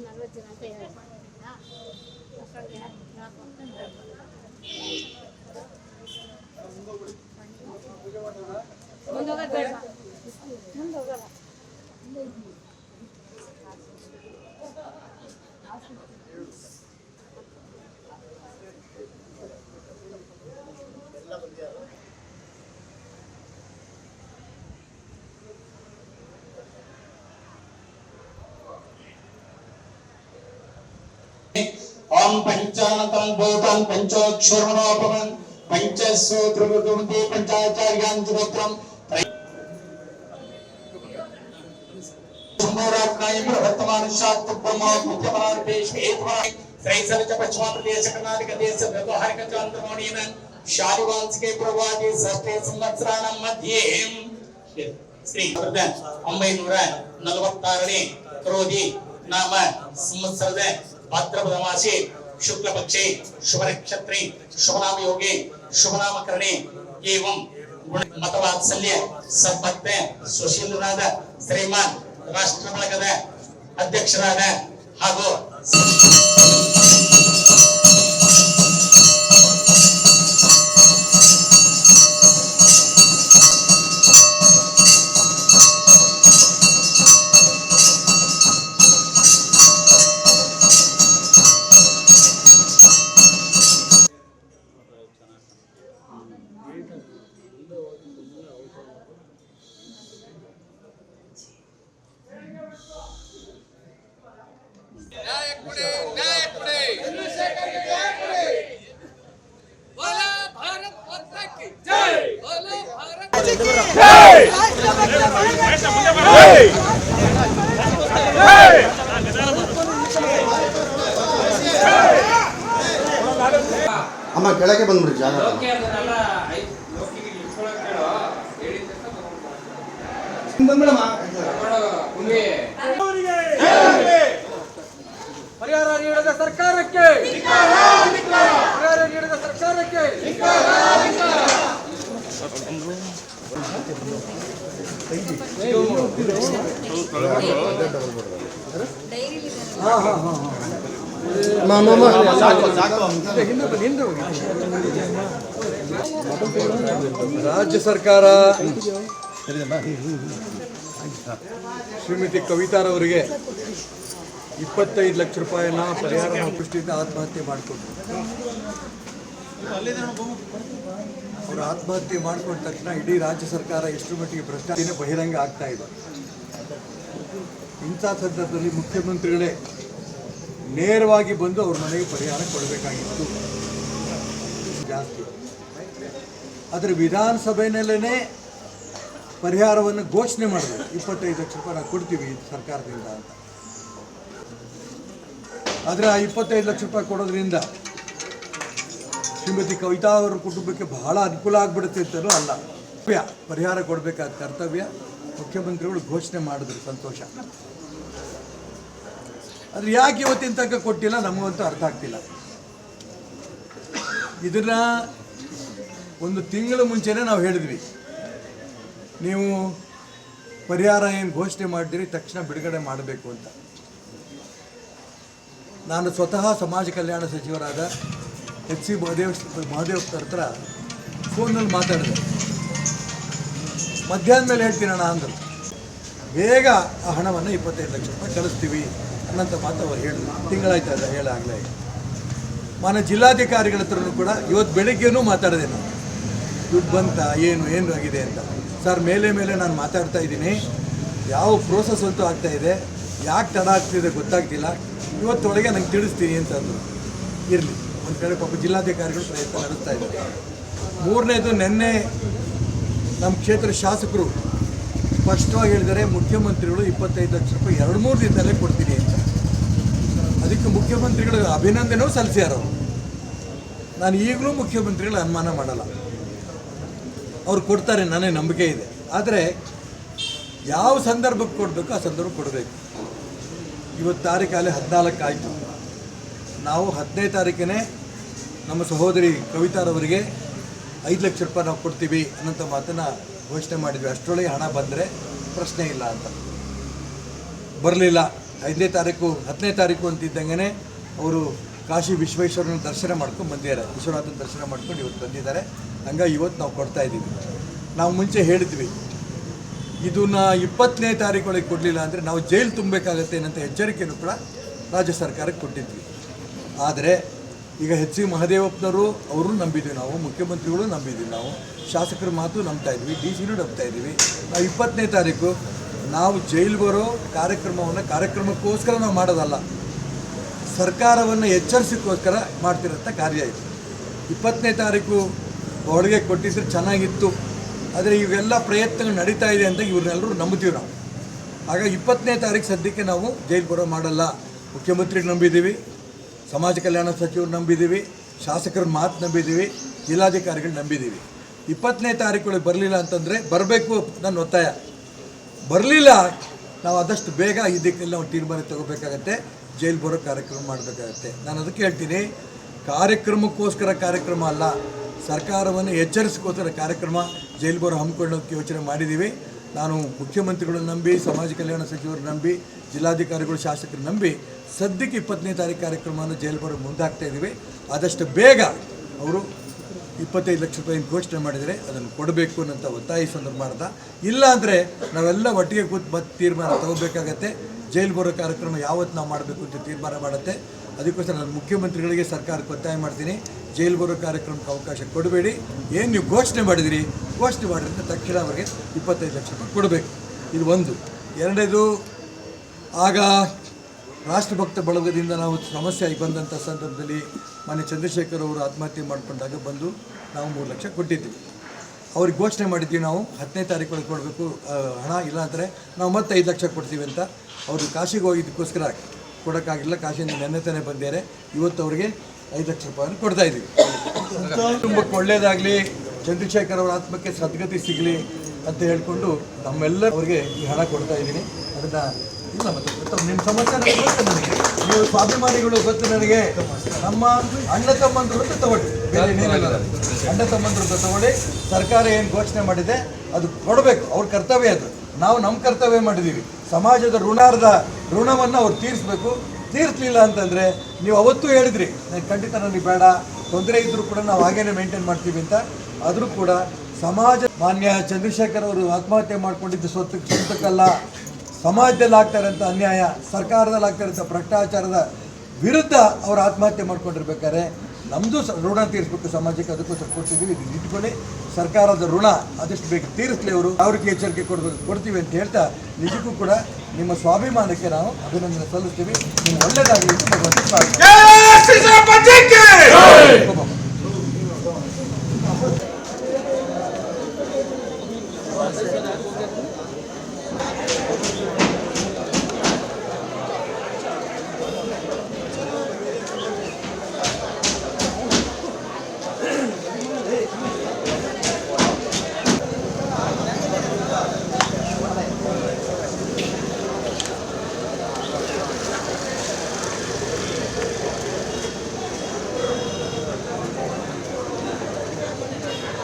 ನಲ್ವತ್ತು ಜನ ಅಂತ ಹೇಳಿದ ಮಕ್ಕಳಿಗೆ ನಾಲ್ಕು ಅಂತ ಮುಂದೆ ಹೋಗೋದು ಬೇಡ ಮುಂದೆ తాం పంచానతం భూతం పంచోక్షరమణోపమం పంచసూత్రముతి పంచాచార్యాంతరం వర్తమాన శాస్త్ర ప్రమోద్ ముఖ్యమాన దేశ సైసర పశ్చిమ ప్రదేశ కర్ణాటక దేశ వ్యవహారిక చాంద్రమోణీన ప్రవాది మధ్యే. శ్రీ ಶುಕ್ಲ ಪಕ್ಷೆ ಶುಭ ನಕ್ಷತ್ರೆ ಶುಭನಾಮ ಯೋಗೆ ಶುಭನಾಮಕರಣೆ, ಏವಂ ಮತವಾತ್ಸಲ್ಯ ಸಂಪತ್ತ ಸುಶೀಲರಾದ ಶ್ರೀಮಾನ್ ರಾಷ್ಟ್ರ ಬಳಗದ ಅಧ್ಯಕ್ಷರಾದ ಹಾಗೂ ಅಮ್ಮ ಕೆಳಗೆ ಬಂದ್ಬಿಡಿ ಜಾಗ. ಪರಿಹಾರ ನೀಡದ ಸರ್ಕಾರಕ್ಕೆ. ಪರಿಹಾರ ನೀಡದ ಸರ್ಕಾರಕ್ಕೆ. ರಾಜ್ಯ ಸರ್ಕಾರ. ಶ್ರೀಮತಿ ಕವಿತಾರವರಿಗೆ ಇಪ್ಪತ್ತೈದು ಲಕ್ಷ ರೂಪಾಯಿನ ಪರಿಹಾರ ದೃಷ್ಟಿಯಿಂದ ಆತ್ಮಹತ್ಯೆ ಮಾಡಿಕೊಟ್ರು. ಅವರು ಆತ್ಮಹತ್ಯೆ ಮಾಡಿಕೊಂಡ ತಕ್ಷಣ ಇಡೀ ರಾಜ್ಯ ಸರ್ಕಾರ ಎಷ್ಟು ಮಟ್ಟಿಗೆ ಭ್ರಷ್ಟಾಚಾರ ಬಹಿರಂಗ ಆಗ್ತಾ ಇದೆ. ಇಂಥ ಸಂದರ್ಭದಲ್ಲಿ ಮುಖ್ಯಮಂತ್ರಿಗಳೇ ನೇರವಾಗಿ ಬಂದು ಅವ್ರ ಮನೆಗೆ ಪರಿಹಾರ ಕೊಡಬೇಕಾಗಿತ್ತು. ಜಾಸ್ತಿ. ಆದರೆ ವಿಧಾನಸಭೆಯಲ್ಲೇ ಪರಿಹಾರವನ್ನು ಘೋಷಣೆ ಮಾಡಿದ್ರು. ಇಪ್ಪತ್ತೈದು ಲಕ್ಷ ರೂಪಾಯಿ ನಾವು ಕೊಡ್ತೀವಿ ಸರ್ಕಾರದಿಂದ ಅಂತ. ಆದರೆ ಆ ಇಪ್ಪತ್ತೈದು ಲಕ್ಷ ರೂಪಾಯಿ ಕೊಡೋದ್ರಿಂದ ಶ್ರೀಮತಿ ಕವಿತಾ ಅವರ ಕುಟುಂಬಕ್ಕೆ ಬಹಳ ಅನುಕೂಲ ಆಗ್ಬಿಡುತ್ತೆ ಅಂತಲೂ ಅಲ್ಲ. ಪರಿಹಾರ ಕೊಡಬೇಕಾದ ಕರ್ತವ್ಯ. ಮುಖ್ಯಮಂತ್ರಿಗಳು ಘೋಷಣೆ ಮಾಡಿದ್ರು, ಸಂತೋಷ. ಆದರೆ ಯಾಕೆ ಇವತ್ತಿನ ತನಕ ಕೊಟ್ಟಿಲ್ಲ? ನಮಗಂತೂ ಅರ್ಥ ಆಗ್ತಿಲ್ಲ. ಇದನ್ನ ಒಂದು ತಿಂಗಳ ಮುಂಚೆನೇ ನಾವು ಹೇಳಿದ್ವಿ. ನೀವು ಪರಿಹಾರ ಏನು ಘೋಷಣೆ ಮಾಡಿದಿರಿ, ತಕ್ಷಣ ಬಿಡುಗಡೆ ಮಾಡಬೇಕು ಅಂತ. ನಾನು ಸ್ವತಃ ಸಮಾಜ ಕಲ್ಯಾಣ ಸಚಿವರಾದ ಎಚ್ ಸಿ ಮಹದೇವ್ ಮಹದೇವ್ ಹತ್ರ ಫೋನಲ್ಲಿ ಮಾತಾಡಿದೆ. ಮಧ್ಯಾಹ್ನ ಮೇಲೆ ಹೇಳ್ತೀನಿ ಅಣ್ಣ ಅಂದರು. ಬೇಗ ಆ ಹಣವನ್ನು ಇಪ್ಪತ್ತೈದು ಲಕ್ಷ ರೂಪಾಯಿ ಕಳಿಸ್ತೀವಿ ಅನ್ನೋಂಥ ಮಾತು ಅವ್ರು ಹೇಳಿದ್ರು. ಅದ ಹೇಳಾಗಲೇ ಮಾನ್ಯ ಜಿಲ್ಲಾಧಿಕಾರಿಗಳ ಹತ್ರನೂ ಕೂಡ ಇವತ್ತು ಬೆಳಿಗ್ಗೆನೂ ಮಾತಾಡಿದೆ ನಾನು. ದುಡ್ಡು ಬಂತ, ಏನು ಏನು ಆಗಿದೆ ಅಂತ. ಸರ್, ಮೇಲೆ ಮೇಲೆ ನಾನು ಮಾತಾಡ್ತಾ ಇದ್ದೀನಿ. ಯಾವ ಪ್ರೋಸೆಸ್ ಅಂತೂ ಆಗ್ತಾ ಇದೆ. ಯಾಕೆ ತಡ ಆಗ್ತಿದೆ ಗೊತ್ತಾಗ್ತಿಲ್ಲ. ಇವತ್ತೊಳಗೆ ನಂಗೆ ತಿಳಿಸ್ತೀನಿ ಅಂತ ಅಂದರು. ಇರಲಿ. ಕಡೆ ಪಾಪ ಜಿಲ್ಲಾಧಿಕಾರಿಗಳು ಪ್ರಯತ್ನ ನಡೆಸ್ತಾ ಇದ್ದಾರೆ ಮೂರನೇದು ನಿನ್ನೆ ನಮ್ಮ ಕ್ಷೇತ್ರ ಶಾಸಕರು ಸ್ಪಷ್ಟವಾಗಿ ಹೇಳಿದರೆ ಮುಖ್ಯಮಂತ್ರಿಗಳು ಇಪ್ಪತ್ತೈದು ಲಕ್ಷ ರೂಪಾಯಿ ಎರಡು ಮೂರು ದಿನದಲ್ಲೇ ಕೊಡ್ತೀನಿ ಅಂತ. ಅದಕ್ಕೆ ಮುಖ್ಯಮಂತ್ರಿಗಳ ಅಭಿನಂದನೆಯೂ ಸಲ್ಲಿಸ್ಯಾರ ನಾನು ಈಗಲೂ ಮುಖ್ಯಮಂತ್ರಿಗಳು ಅನುಮಾನ ಮಾಡಲ್ಲ. ಅವ್ರು ಕೊಡ್ತಾರೆ, ನನಗೆ ನಂಬಿಕೆ ಇದೆ. ಆದರೆ ಯಾವ ಸಂದರ್ಭಕ್ಕೆ ಕೊಡಬೇಕು, ಆ ಸಂದರ್ಭ ಕೊಡಬೇಕು. ಇವತ್ತು ತಾರೀಕಲ್ಲಿ ಹದಿನಾಲ್ಕು ಆಯಿತು. ನಾವು ಹದಿನೈದು ತಾರೀಕನೇ ನಮ್ಮ ಸಹೋದರಿ ಕವಿತಾರವರಿಗೆ ಐದು ಲಕ್ಷ ರೂಪಾಯಿ ನಾವು ಕೊಡ್ತೀವಿ ಅನ್ನೋಂಥ ಮಾತನ್ನು ಘೋಷಣೆ ಮಾಡಿದ್ವಿ. ಅಷ್ಟರೊಳಗೆ ಹಣ ಬಂದರೆ ಪ್ರಶ್ನೆ ಇಲ್ಲ ಅಂತ. ಬರಲಿಲ್ಲ. ಐದನೇ ತಾರೀಕು, ಹತ್ತನೇ ತಾರೀಕು ಅಂತಿದ್ದಂಗೆ ಅವರು ಕಾಶಿ ವಿಶ್ವೇಶ್ವರನ ದರ್ಶನ ಮಾಡ್ಕೊಂಡು ಬಂದಿದ್ದಾರೆ. ವಿಶ್ವನಾಥನ ದರ್ಶನ ಮಾಡ್ಕೊಂಡು ಇವತ್ತು ಬಂದಿದ್ದಾರೆ. ಹಂಗಾಗಿ ಇವತ್ತು ನಾವು ಕೊಡ್ತಾ ಇದ್ದೀವಿ. ನಾವು ಮುಂಚೆ ಹೇಳಿದ್ವಿ, ಇದನ್ನ ಇಪ್ಪತ್ತನೇ ತಾರೀಕೊಳಗೆ ಕೊಡಲಿಲ್ಲ ಅಂದರೆ ನಾವು ಜೈಲು ತುಂಬಬೇಕಾಗತ್ತೆ ಅನ್ನೋಂಥ ಎಚ್ಚರಿಕೆಯನ್ನು ಕೂಡ ರಾಜ್ಯ ಸರ್ಕಾರಕ್ಕೆ ಕೊಟ್ಟಿದ್ವಿ. ಆದರೆ ಈಗ ಎಚ್ ಸಿ ಮಹದೇವಪ್ಪನವರು, ಅವರು ನಂಬಿದ್ದೀವಿ ನಾವು, ಮುಖ್ಯಮಂತ್ರಿಗಳು ನಂಬಿದ್ದೀವಿ ನಾವು, ಶಾಸಕರ ಮಾತು ನಂಬ್ತಾ ಇದ್ವಿ, ಡಿ ಸಿನೂ ನಂಬ್ತಾ ಇದ್ದೀವಿ ನಾವು ಇಪ್ಪತ್ತನೇ ತಾರೀಕು ನಾವು ಜೈಲು ಬರೋ ಕಾರ್ಯಕ್ರಮವನ್ನು, ಕಾರ್ಯಕ್ರಮಕ್ಕೋಸ್ಕರ ನಾವು ಮಾಡೋದಲ್ಲ, ಸರ್ಕಾರವನ್ನು ಎಚ್ಚರಿಸೋಕ್ಕೋಸ್ಕರ ಮಾಡ್ತಿರೋಂಥ ಕಾರ್ಯ ಇದು. ಇಪ್ಪತ್ತನೇ ತಾರೀಕು ಬಾಡಿಗೆ ಕೊಟ್ಟಿದ್ರೆ ಚೆನ್ನಾಗಿತ್ತು, ಆದರೆ ಇವೆಲ್ಲ ಪ್ರಯತ್ನಗಳು ನಡೀತಾ ಇದೆ ಅಂತ ಇವ್ರನ್ನೆಲ್ಲರೂ ನಂಬ್ತೀವಿ ನಾವು. ಆಗ ಇಪ್ಪತ್ತನೇ ತಾರೀಕು ಸದ್ಯಕ್ಕೆ ನಾವು ಜೈಲು ಬರೋ ಮಾಡಲ್ಲ. ಮುಖ್ಯಮಂತ್ರಿಗೆ ನಂಬಿದ್ದೀವಿ. ಸಮಾಜ ಕಲ್ಯಾಣ ಸಚಿವರು ನಂಬಿದ್ದೀವಿ ಶಾಸಕರ ಮಾತು ನಂಬಿದ್ದೀವಿ ಜಿಲ್ಲಾಧಿಕಾರಿಗಳು ನಂಬಿದ್ದೀವಿ ಇಪ್ಪತ್ತನೇ ತಾರೀಕು ಬರಲಿಲ್ಲ ಅಂತಂದರೆ ಬರಬೇಕು ನನ್ನ ಒತ್ತಾಯ. ಬರಲಿಲ್ಲ, ನಾವು ಆದಷ್ಟು ಬೇಗ ಇದಕ್ಕೆಲ್ಲ ನಾವು ತೀರ್ಮಾನ ತಗೋಬೇಕಾಗತ್ತೆ, ಜೈಲು ಬರೋ ಕಾರ್ಯಕ್ರಮ ಮಾಡಬೇಕಾಗತ್ತೆ. ನಾನು ಅದಕ್ಕೆ ಹೇಳ್ತೀನಿ, ಕಾರ್ಯಕ್ರಮಕ್ಕೋಸ್ಕರ ಕಾರ್ಯಕ್ರಮ ಅಲ್ಲ, ಸರ್ಕಾರವನ್ನು ಎಚ್ಚರಿಸ್ಕೋಸ್ಕರ ಕಾರ್ಯಕ್ರಮ, ಜೈಲು ಬರೋ ಹಮ್ಮಿಕೊಳ್ಳೋಕ್ಕೆ ಯೋಚನೆ ಮಾಡಿದ್ದೀವಿ ನಾನು ಮುಖ್ಯಮಂತ್ರಿಗಳು ನಂಬಿ, ಸಮಾಜ ಕಲ್ಯಾಣ ಸಚಿವರು ನಂಬಿ, ಜಿಲ್ಲಾಧಿಕಾರಿಗಳು, ಶಾಸಕರು ನಂಬಿ ಸದ್ಯಕ್ಕೆ ಇಪ್ಪತ್ತನೇ ತಾರೀಕು ಕಾರ್ಯಕ್ರಮವನ್ನು ಜೈಲು ಬರೋ ಮುಂದಾಗ್ತಾ ಇದ್ದೀವಿ. ಆದಷ್ಟು ಬೇಗ ಅವರು ಇಪ್ಪತ್ತೈದು ಲಕ್ಷ ರೂಪಾಯಿ ಘೋಷಣೆ ಮಾಡಿದರೆ ಅದನ್ನು ಕೊಡಬೇಕು ಅನ್ನೋಂಥ ಒತ್ತಾಯ ಸಂದರ್ಭ ಇಲ್ಲ ಅಂದರೆ ನಾವೆಲ್ಲ ಒಟ್ಟಿಗೆ ಕೂತು ಬತ್ ತೀರ್ಮಾನ ತಗೋಬೇಕಾಗತ್ತೆ. ಜೈಲು ಬರೋ ಕಾರ್ಯಕ್ರಮ ಯಾವತ್ತು ನಾವು ಮಾಡಬೇಕು ಅಂತ ತೀರ್ಮಾನ ಮಾಡುತ್ತೆ. ಅದಕ್ಕೋಸ್ಕರ ನಾನು ಮುಖ್ಯಮಂತ್ರಿಗಳಿಗೆ ಸರ್ಕಾರಕ್ಕೆ ಒತ್ತಾಯ ಮಾಡ್ತೀನಿ. ಜೈಲು ಬರೋ ಕಾರ್ಯಕ್ರಮಕ್ಕೆ ಅವಕಾಶ ಕೊಡಬೇಡಿ. ಏನು ನೀವು ಘೋಷಣೆ ಮಾಡಿದಿರಿ? ಘೋಷಣೆ ಮಾಡಿದ್ರೆ ತಕ್ಷಣ ಅವರಿಗೆ ಇಪ್ಪತ್ತೈದು ಲಕ್ಷ ರೂಪಾಯಿ ಕೊಡಬೇಕು. ಇದು ಒಂದು. ಎರಡನೇದು, ಆಗ ರಾಷ್ಟ್ರಭಕ್ತ ಬಳಗದಿಂದ ನಾವು ಸಮಸ್ಯೆ ಆಗಿ ಬಂದಂಥ ಸಂದರ್ಭದಲ್ಲಿ ಮಾನ್ಯ ಚಂದ್ರಶೇಖರ್ ಅವರು ಆತ್ಮಹತ್ಯೆ ಮಾಡಿಕೊಂಡಾಗ ಬಂದು ನಾವು ಮೂರು ಲಕ್ಷ ಕೊಟ್ಟಿದ್ದೀವಿ. ಅವ್ರಿಗೆ ಘೋಷಣೆ ಮಾಡಿದ್ವಿ ನಾವು, ಹತ್ತನೇ ತಾರೀಕು ಒಳಗೆ ಕೊಡಬೇಕು ಹಣ ಇಲ್ಲ ಅಂದರೆ ನಾವು ಮತ್ತೆ ಐದು ಲಕ್ಷ ಕೊಡ್ತೀವಿ ಅಂತ ಅವರು ಕಾಶಿಗೆ ಹೋಗಿದ್ದಕ್ಕೋಸ್ಕರ ಕೊಡೋಕ್ಕಾಗಿಲ್ಲ, ಕಾಶಿಯಿಂದ ನೆನ್ನೆ ತಾನೇ ಬಂದಿದ್ದಾರೆ. ಇವತ್ತು ಅವರಿಗೆ ಐದು ಲಕ್ಷ ರೂಪಾಯಿಯನ್ನು ಕೊಡ್ತಾ ಇದ್ದೀವಿ. ಕುಟುಂಬಕ್ಕೆ ಒಳ್ಳೆಯದಾಗಲಿ ಚಂದ್ರಶೇಖರ್ ಅವರ ಆತ್ಮಕ್ಕೆ ಸದ್ಗತಿ ಸಿಗಲಿ ಅಂತ ಹೇಳ್ಕೊಂಡು ನಮ್ಮೆಲ್ಲ ಅವರಿಗೆ ಈ ಹಣ ಕೊಡ್ತಾ ಇದ್ದೀನಿ. ಅದನ್ನ ಇಲ್ಲ ಮತ್ತೆ ನಿಮ್ಮ ಸಮಸ್ಯೆ ನನಗೆ ಗೊತ್ತು ನನಗೆ. ನೀವು ಸ್ವಾಭಿಮಾನಿಗಳು ಗೊತ್ತು ನನಗೆ. ನಮ್ಮ ಅಣ್ಣ ತಮ್ಮಂದ್ರು ಅಂತ ತಗೊಳ್ಳಿ. ಅಣ್ಣ ತಮ್ಮಂದ್ರು ಅಂತ ತಗೊಳ್ಳಿ. ಸರ್ಕಾರ ಏನು ಘೋಷಣೆ ಮಾಡಿದೆ ಅದು ಕೊಡಬೇಕು. ಅವ್ರ ಕರ್ತವ್ಯ ಅದು. ನಾವು ನಮ್ಮ ಕರ್ತವ್ಯ ಮಾಡಿದ್ದೀವಿ ಸಮಾಜದ ಋಣಾರ್ಧ ಋಣವನ್ನು ಅವ್ರು ತೀರಿಸ್ಬೇಕು. ತೀರಿಸಲಿಲ್ಲ ಅಂತಂದರೆ ನೀವು ಅವತ್ತೂ ಹೇಳಿದ್ರಿ "ನನಗೆ ಖಂಡಿತ ನನಗೆ ಬೇಡ. ತೊಂದರೆ ಇದ್ದರೂ ಕೂಡ ನಾವು ಹಾಗೇನೆ ಮೇಂಟೈನ್ ಮಾಡ್ತೀವಿ ಅಂತ. ಆದರೂ ಕೂಡ ಸಮಾಜ ಮಾನ್ಯ ಚಂದ್ರಶೇಖರ್ ಅವರು ಆತ್ಮಹತ್ಯೆ ಮಾಡ್ಕೊಂಡಿದ್ದು ಸ್ವತ್ತು ಸ್ವಂತಕ್ಕಲ್ಲ ಸಮಾಜದಲ್ಲಿ ಆಗ್ತಾ ಇರೋಂಥ ಅನ್ಯಾಯ, ಸರ್ಕಾರದಲ್ಲಿ ಆಗ್ತಾ ಇರೋಂಥ ಭ್ರಷ್ಟಾಚಾರದ ವಿರುದ್ಧ ಅವರು ಆತ್ಮಹತ್ಯೆ ಮಾಡ್ಕೊಂಡಿರ್ಬೇಕಾದ್ರೆ ನಮ್ಮದು ಋಣ ತೀರಿಸ್ಬೇಕು ಸಮಾಜಕ್ಕೆ, ಅದಕ್ಕೋಸ್ಕರ ಕೊಡ್ತಿದ್ದೀವಿ ಇದನ್ನ ಇಟ್ಕೊಳ್ಳಿ. ಸರ್ಕಾರದ ಋಣ ಆದಷ್ಟು ಬೇಗ ತೀರಿಸಲಿ ಅವರು. ಅವ್ರಿಗೆ ಎಚ್ಚರಿಕೆ ಕೊಡಬೇಕು, ಕೊಡ್ತೀವಿ ಅಂತ ಹೇಳ್ತಾ ನಿಜಕ್ಕೂ ಕೂಡ ನಿಮ್ಮ ಸ್ವಾಭಿಮಾನಕ್ಕೆ ನಾವು ಅಭಿನಂದನೆ ಸಲ್ಲಿಸ್ತೀವಿ. ನಿಮ್ಗೆ ಒಳ್ಳೇದಾಗಲಿ